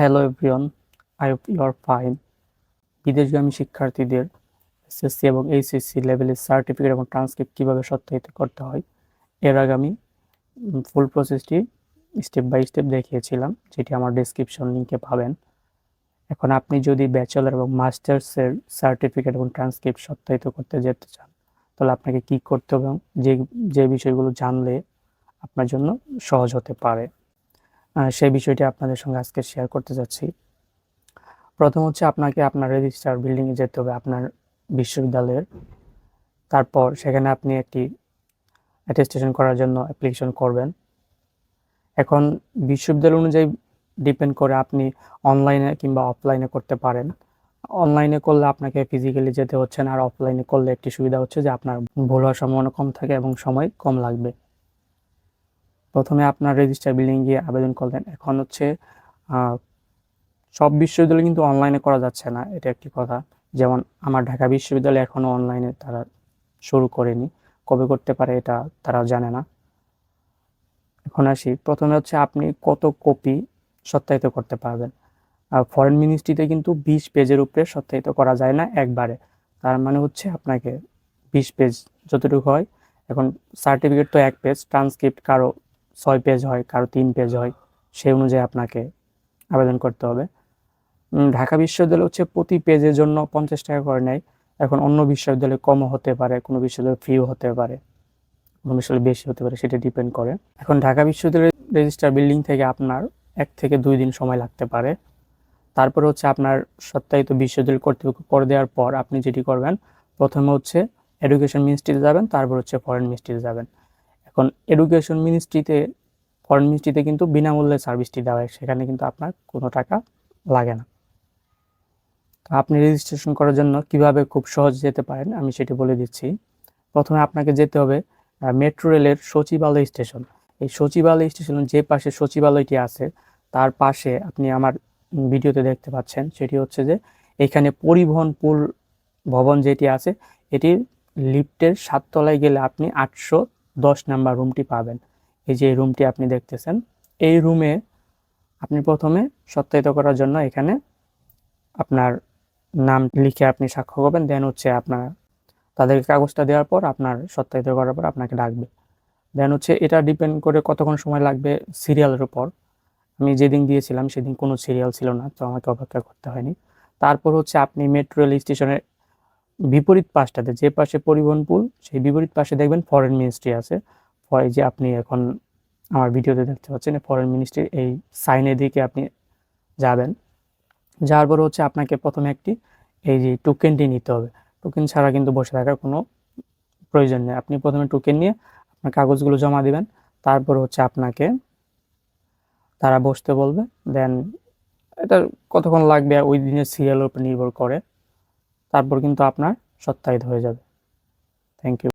Hello everyone I hope you are fine বিদেশগামী শিক্ষার্থীদের SSC এবং HSC লেভেলের সার্টিফিকেট এবং ট্রান্সক্রিপ্ট কীভাবে সত্যায়িত করতে হয়, এর আগে আমি ফুল প্রসেসটি স্টেপ বাই স্টেপ দেখিয়েছিলাম, যেটি আমার ডেসক্রিপশন লিঙ্কে পাবেন। এখন আপনি যদি ব্যাচেলর এবং মাস্টার্সের সার্টিফিকেট এবং ট্রান্সক্রিপ্ট সত্যায়িত করতে যেতে চান, তাহলে আপনাকে কী করতে হবে যে যে বিষয়গুলো জানলে আপনার জন্য সহজ হতে পারে। সেই বিষয়টি আপনাদের সঙ্গে আজকে শেয়ার করতে যাচ্ছি। প্রথম হচ্ছে আপনাকে আপনার রেজিস্টার বিল্ডিংয়ে যেতে হবে আপনার বিশ্ববিদ্যালয়ের। তারপর সেখানে আপনি একটি অ্যাটেস্টেশন করার জন্য অ্যাপ্লিকেশন করবেন। এখন বিশ্ববিদ্যালয় অনুযায়ী ডিপেন্ড করে আপনি অনলাইনে কিংবা অফলাইনে করতে পারেন। অনলাইনে করলে আপনাকে ফিজিক্যালি যেতে হচ্ছে না, আর অফলাইনে করলে একটি সুবিধা হচ্ছে যে আপনার ভুল হওয়ার সম্ভাবনা কম থাকে এবং সময় কম লাগবে। প্রথমে আপনার রেজিস্টার বিল্ডিং গিয়ে আবেদন করলেন। এখন হচ্ছে সব বিশ্ববিদ্যালয় কিন্তু অনলাইনে করা যাচ্ছে না, এটা একটি কথা। যেমন আমার ঢাকা বিশ্ববিদ্যালয় এখনও অনলাইনে তারা শুরু করেনি। কবে করতে পারে এটা তারা জানে না। এখন আসি, প্রথমে হচ্ছে আপনি কত কপি সত্যায়িত করতে পারবেন। আর ফরেন মিনিস্ট্রিতে কিন্তু বিশ পেজের উপরে সত্যায়িত করা যায় না একবারে। তার মানে হচ্ছে আপনাকে বিশ পেজ যতটুকু হয়। এখন সার্টিফিকেট তো এক পেজ ট্রান্সক্রিপ্ট কারও ছয় পেজ হয়, কারও তিন পেজ হয়, সেই অনুযায়ী আপনাকে আবেদন করতে হবে। ঢাকা বিশ্ববিদ্যালয় হচ্ছে প্রতি পেজের জন্য পঞ্চাশ টাকা করে নেয়। এখন অন্য বিশ্ববিদ্যালয়ে কমও হতে পারে, কোনো বিশ্ববিদ্যালয় ফ্রিও হতে পারে, কোনো বিশ্ববিদ্যালয়ে বেশি হতে পারে, সেটা ডিপেন্ড করে। এখন ঢাকা বিশ্ববিদ্যালয়ের রেজিস্টার বিল্ডিং থেকে আপনার এক থেকে দুই দিন সময় লাগতে পারে। তারপরে হচ্ছে আপনার সত্যায়িত বিশ্ববিদ্যালয় কর্তৃপক্ষ করে দেওয়ার পর আপনি যেটি করবেন, প্রথমে হচ্ছে এডুকেশন মিনিস্ট্রিতে যাবেন, তারপর হচ্ছে ফরেন মিনিস্ট্রিতে যাবেন। এখন এডুকেশন মিনিস্ট্রিতে ফরেন মিনিস্ট্রিতে কিন্তু বিনামূল্যে সার্ভিসটি দেওয়া হয়। সেখানে কিন্তু আপনার কোনো টাকা লাগে না। তো আপনি রেজিস্ট্রেশন করার জন্য কীভাবে খুব সহজ যেতে পারেন, আমি সেটি বলে দিচ্ছি। প্রথমে আপনাকে যেতে হবে মেট্রো রেলের সচিবালয় স্টেশন এই সচিবালয় স্টেশন যে পাশে সচিবালয়টি আছে, তার পাশে আপনি আমার ভিডিওতে দেখতে পাচ্ছেন, সেটি হচ্ছে যে এখানে পরিবহন পুল ভবন যেটি আছে এটি লিফটের সাততলায় গেলে আপনি আটশো দশ নাম্বার রুমটি পাবেন। এই যে রুমটি আপনি দেখতেছেন, এই রুমে আপনি প্রথমে সত্যায়িত করার জন্য এখানে আপনার নাম লিখে আপনি সাক্ষ্য করবেন দেন হচ্ছে আপনার তাদেরকে কাগজটা দেওয়ার পর আপনার সত্যায়িত করার পর আপনাকে ডাকবে। দেন হচ্ছে এটা ডিপেন্ড করে কতক্ষণ সময় লাগবে সিরিয়ালের উপর। আমি যেদিন দিয়েছিলাম সেদিন কোনো সিরিয়াল ছিল না, তো আমাকে অপেক্ষা করতে হয়নি। তারপর হচ্ছে আপনি মেট্রো রেল স্টেশনের বিপরীত পাশটাতে যে পাশে পরিবহন পুল সেই বিপরীত পাশে দেখবেন ফরেন মিনিস্ট্রি আছে। এই যে আপনি এখন আমার ভিডিওতে দেখতে পাচ্ছেন ফরেন মিনিস্ট্রির এই সাইনের দিকে আপনি যাবেন। যাওয়ার পর হচ্ছে আপনাকে প্রথমে একটি এই যে টোকেনটি নিতে হবে। টোকেন ছাড়া কিন্তু বসে থাকার কোনো প্রয়োজন নেই। আপনি প্রথমে টোকেন নিয়ে আপনার কাগজগুলো জমা দিবেন। তারপর হচ্ছে আপনাকে তারা বসতে বলবে। দেন এটা কতক্ষণ লাগবে? ওই দিনের সিরিয়ালের উপর নির্ভর করে। তারপর কিন্তু আপনার সত্যায়িত হয়ে যাবে। Thank you